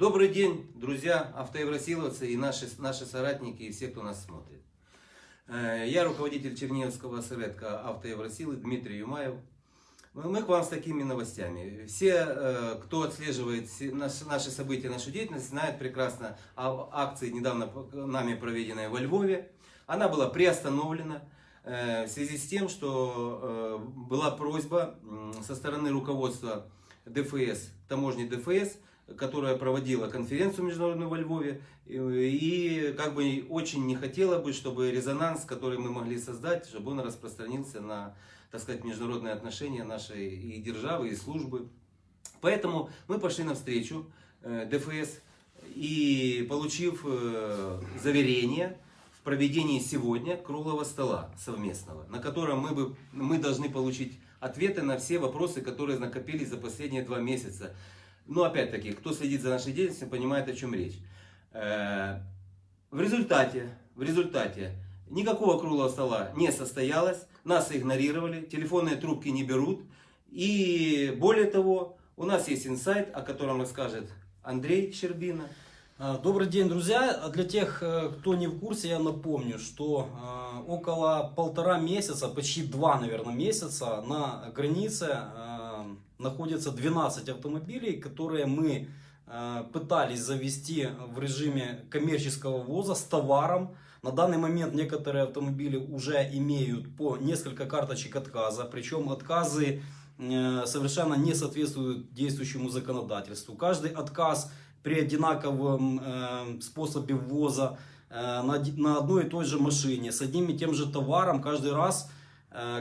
Добрый день, друзья, автоевросиловцы и наши, наши соратники и все, кто нас смотрит. Э, Я руководитель Черниговского СРЭТКа автоевросилы Дмитрий Юмаев. Мы к вам с такими новостями. Все, э, кто отслеживает наши события, нашу деятельность, знают прекрасно о акции, недавно нами проведенной во Львове. Она была приостановлена э, в связи с тем, что была просьба со стороны руководства ДФС, таможни ДФС, которая проводила конференцию международную во Львове, и, как бы очень не хотела бы, чтобы резонанс, который мы могли создать, чтобы он распространился на, так сказать, международные отношения нашей и державы, и службы. Поэтому мы пошли навстречу э, ДФС и получив э, заверение в проведении сегодня круглого стола совместного, на котором мы, бы, мы должны получить ответы на все вопросы, которые накопились за последние два месяца. Но опять-таки, кто следит за нашей деятельностью, понимает, о чем речь. Э, В результате, в результате никакого круглого стола не состоялось, нас игнорировали, телефонные трубки не берут. И более того, у нас есть инсайт, о котором расскажет Андрей Щербина. А, Добрый день, друзья. А Для тех, э, кто не в курсе, я напомню, что э, около полтора месяца, почти два, наверное, месяца на границе находится 12 автомобилей, которые мы э, пытались завести в режиме коммерческого ввоза с товаром. На данный момент некоторые автомобили уже имеют по несколько карточек отказа, причем отказы э, совершенно не соответствуют действующему законодательству. Каждый отказ при одинаковом э, способе ввоза на, одной и той же машине с одним и тем же товаром каждый раз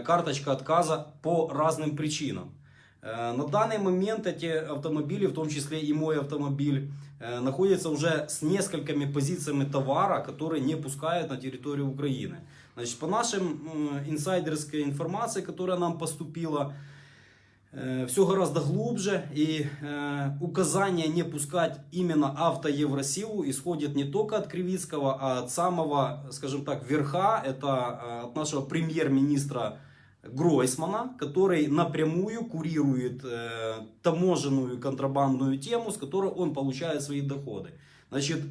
карточка отказа по разным причинам. Э, На данный момент эти автомобили, в том числе и мой автомобиль, э, находятся уже с несколькими позициями товара, которые не пускают на территорию Украины. Значит, по нашим инсайдерской информации, которая нам поступила, все гораздо глубже и э, указание не пускать именно автоевросилу исходит не только от Кривицкого, а от самого, скажем так, верха, это э, от нашего премьер-министра Гройсмана, который напрямую курирует э, таможенную контрабандную тему, с которой он получает свои доходы. Значит,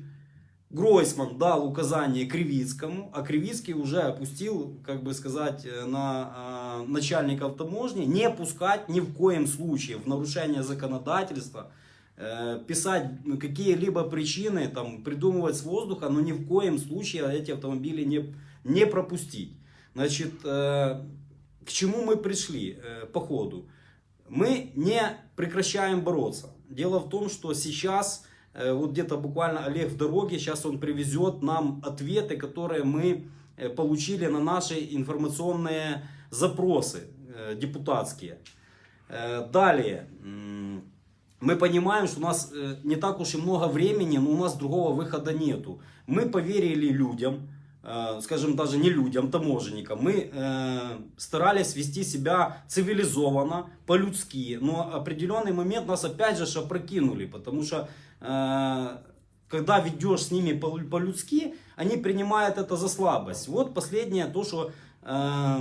Гройсман дал указание Кривицкому, а Кривицкий уже опустил, как бы сказать, э, на э, начальников таможни не пускать ни в коем случае в нарушение законодательства, э, писать какие-либо причины, там, придумывать с воздуха, но ни в коем случае эти автомобили не, не пропустить. Значит, э, к чему мы пришли э, по ходу? Мы не прекращаем бороться. Дело в том, что сейчас, э, вот где-то буквально Олег в дороге, сейчас он привезет нам ответы, которые мы э, получили на наши информационные запросы э, депутатские. Э, Далее. Мы понимаем, что у нас э, не так уж и много времени, но у нас другого выхода нету. Мы поверили людям, скажем даже не людям, таможенникам. Мы э, старались вести себя цивилизованно, по-людски. Но определенный момент нас опять же опрокинули, потому что э, когда ведешь с ними по- по-людски, они принимают это за слабость. Вот последнее то, что э,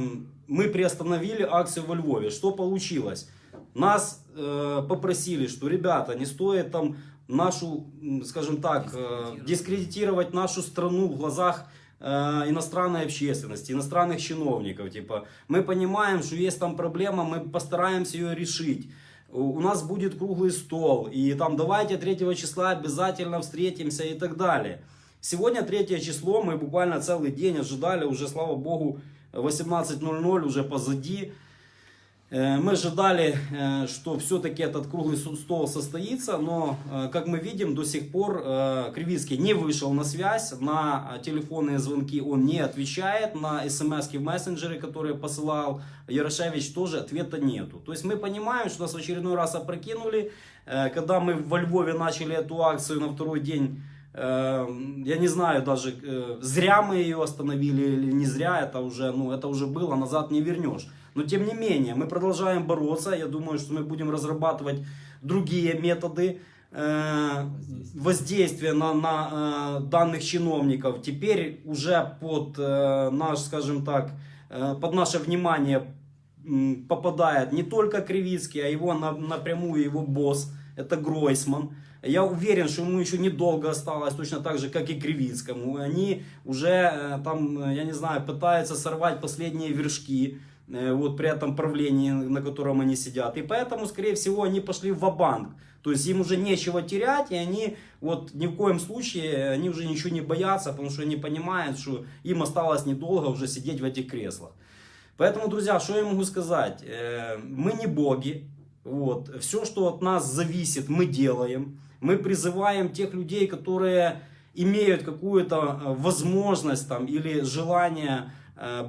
мы приостановили акцию во Львове. Что получилось? Нас э, попросили, что ребята, не стоит там нашу, скажем так, э, дискредитировать нашу страну в глазах э, иностранной общественности, иностранных чиновников. Типа, мы понимаем, что есть там проблема, мы постараемся ее решить. У у нас будет круглый стол, и там давайте 3 числа обязательно встретимся и так далее. Сегодня 3 число, мы буквально целый день ожидали, уже, слава богу, 18.00 уже позади. Э, Мы ожидали, э, что все-таки этот круглый стол состоится, но, э, как мы видим, до сих пор Кривицкий не вышел на связь, на телефонные звонки он не отвечает, на смс в мессенджеры, которые посылал Ярошевич, тоже ответа нету. То есть мы понимаем, что нас в очередной раз опрокинули, когда мы во Львове начали эту акцию на второй день, я не знаю даже, зря мы ее остановили или не зря, это уже, ну, это уже было, назад не вернешь. Но тем не менее, мы продолжаем бороться. Я думаю, что мы будем разрабатывать другие методы э, воздействия на, на э, данных чиновников. Теперь уже под э, наш, скажем так, э, под наше внимание попадает не только Кривицкий, а его на- напрямую его босс, это Гройсман. Я уверен, что ему еще недолго осталось, точно так же, как и Кривицкому. Они уже э, там, э, я не знаю, пытаются сорвать последние вершки вот при этом правлении, на котором они сидят. И поэтому, скорее всего, они пошли в банк То есть им уже нечего терять, и они вот ни в коем случае, они уже ничего не боятся, потому что они понимают, что им осталось недолго уже сидеть в этих креслах. Поэтому, друзья, что я могу сказать? Э, Мы не боги. Вот. Все, что от нас зависит, мы делаем. Мы призываем тех людей, которые имеют какую-то э, возможность там, или желание э,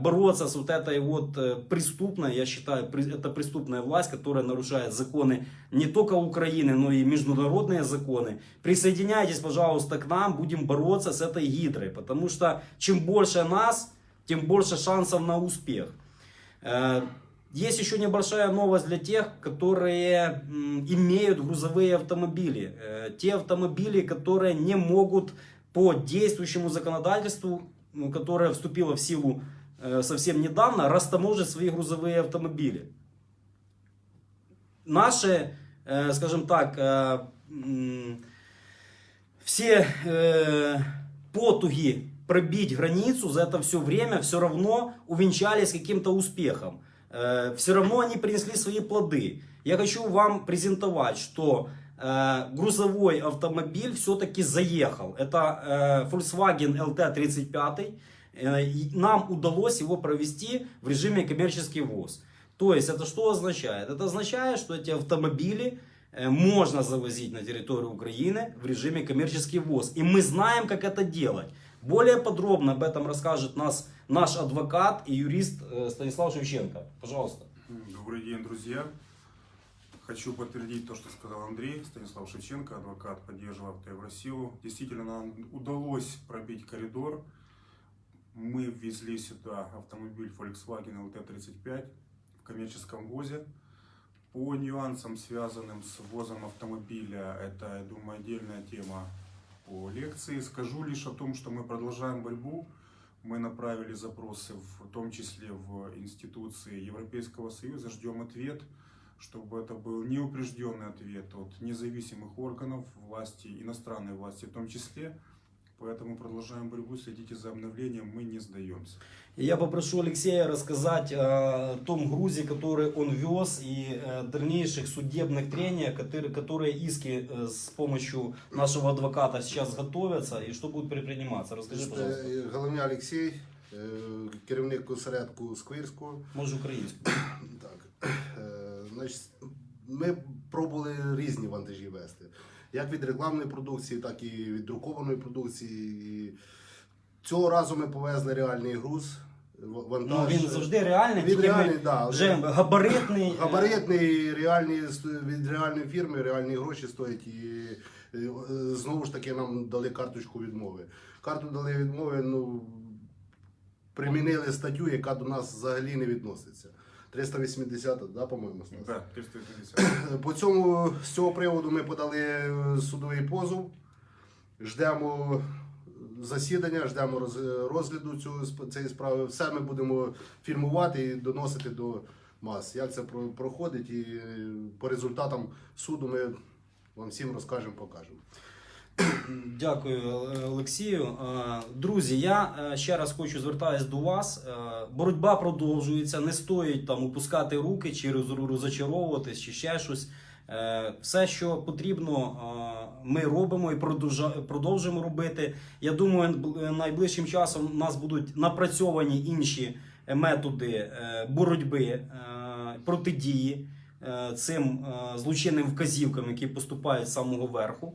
бороться с вот этой вот э, преступной, я считаю, это преступная власть, которая нарушает законы не только Украины, но и международные законы. Присоединяйтесь, пожалуйста, к нам, будем бороться с этой гидрой, потому что чем больше нас, тем больше шансов на успех. Э, Есть еще небольшая новость для тех, которые имеют грузовые автомобили. Э, Те автомобили, которые не могут по действующему законодательству, которое вступило в силу э, совсем недавно, растаможить свои грузовые автомобили. Наши, э, скажем так, э, все э, потуги пробить границу за это все время все равно увенчались каким-то успехом. Э, все равно они принесли свои плоды. Я хочу вам презентовать, что э, грузовой автомобиль все-таки заехал. Это э, Volkswagen LT35. Э, нам удалось его провести в режиме коммерческий ввоз. То есть это что означает? Это означает, что эти автомобили э, можно завозить на территорию Украины в режиме коммерческий ввоз. И мы знаем, как это делать. Более подробно об этом расскажет нас наш адвокат и юрист э, Станислав Шевченко. Пожалуйста. Добрый день, друзья. Хочу подтвердить то, что сказал Андрей, Станислав Шевченко, адвокат, поддерживал Евросилу. Действительно, нам удалось пробить коридор. Мы ввезли сюда автомобиль Volkswagen LT35 в коммерческом ВОЗе. По нюансам, связанным с ввозом автомобиля, это, я думаю, отдельная тема по лекции. Скажу лишь о том, что мы продолжаем борьбу. Мы направили запросы, в том числе в институции Европейского Союза, ждем ответ, чтобы это был неупрежденный ответ от независимых органов власти, иностранной власти в том числе. Поэтому продолжаем борьбу, следите за обновлением, мы не сдаемся. И Я попрошу Алексея рассказать э, о том грузе, который он вез, и э, дальнейших судебных трениях, которые, которые иски э, с помощью нашего адвоката сейчас готовятся, и что будет предприниматься. Расскажи, пожалуйста. Е, Головня Олексій, е, керівник осередку Сквирського. Може українську. Так. Е, Значить, ми пробували різні вантажі вести. Як від рекламної продукції, так і від друкованої продукції. І цього разу ми повезли реальний груз. в- Ну, він завжди реальний, Він тільки реальний, ми да. вже габаритний. Габаритний, реальні, від реальної фірми, реальні гроші стоять. І е, знову ж таки нам дали карточку відмови. Карту дали відмови, ну примінили статтю, яка до нас взагалі не відноситься. 380, да, по-моєму, Стас? Да, 350. По цьому з цього приводу ми подали е, судовий позов. Ждемо засідання, ждемо роз- розгляду цього сп- цієї справи. Все ми будемо фільмувати і доносити до мас. Як це про- проходить, і е, по результатам суду ми вам всім розкажемо, покажемо. Дякую, Олексію. Е, Друзі, я е, ще раз хочу звертатись до вас. Е, Боротьба продовжується, не стоїть там опускати руки чи роз- розочаровуватись, чи ще щось. Все, що потрібно, ми робимо і продовжуємо робити. Я думаю, найближчим часом у нас будуть напрацьовані інші методи боротьби, протидії цим злочинним вказівкам, які поступають з самого верху.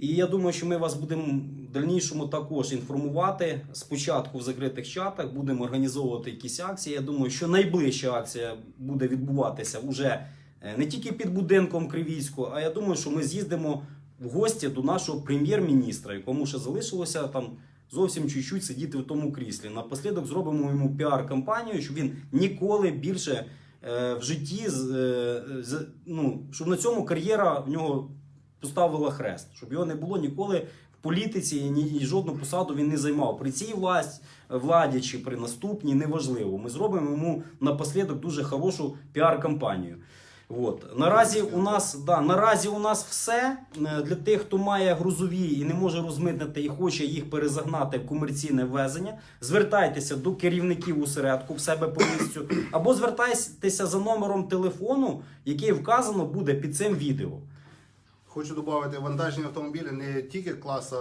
І я думаю, що ми вас будемо в дальнішому також інформувати. Спочатку в закритих чатах будемо організовувати якісь акції. Я думаю, що найближча акція буде відбуватися уже е, не тільки під будинком Кривійського, а я думаю, що ми з'їздимо в гості до нашого прем'єр-міністра, якому ще залишилося там зовсім чуть-чуть сидіти в тому кріслі. Напослідок зробимо йому піар-кампанію, щоб він ніколи більше е, в житті е, з- ну, щоб на цьому кар'єра в нього поставила хрест, щоб його не було ніколи політиці і, ні, і жодну посаду він не займав. При цій власть, владі чи при наступній неважливо. Ми зробимо йому напослідок дуже хорошу піар-кампанію. От. Наразі у нас да, наразі у нас все Е, для тих, хто має грузові і не може розмитнити і хоче їх перезагнати в комерційне ввезення. Звертайтеся до керівників усередку в себе по місцю, або звертайтеся за номером телефону, який вказано буде під цим відео. Хочу додати вантажні автомобілі не тільки класу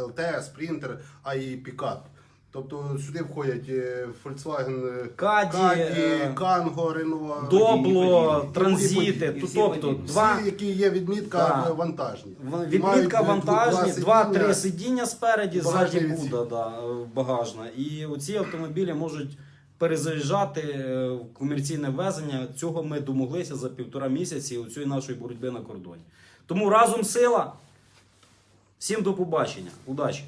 ЛТ, Спринтер, а й пікап. Тобто сюди входять е, Volkswagen е, Каді, е, Канго, Рено. Добло, транзити, тобто два. Всі, які є відмітка Да. е, вантажні. Мають, Відмітка е, вантажні, два два-три сидіння. спереді, ззаді буда, да, е, багажна. І оці автомобілі можуть перезаїжджати е, в комерційне ввезення. Цього ми домоглися за півтора місяці у цієї нашої боротьби на кордоні. Тому разом сила. Всім до побачення. Удачі!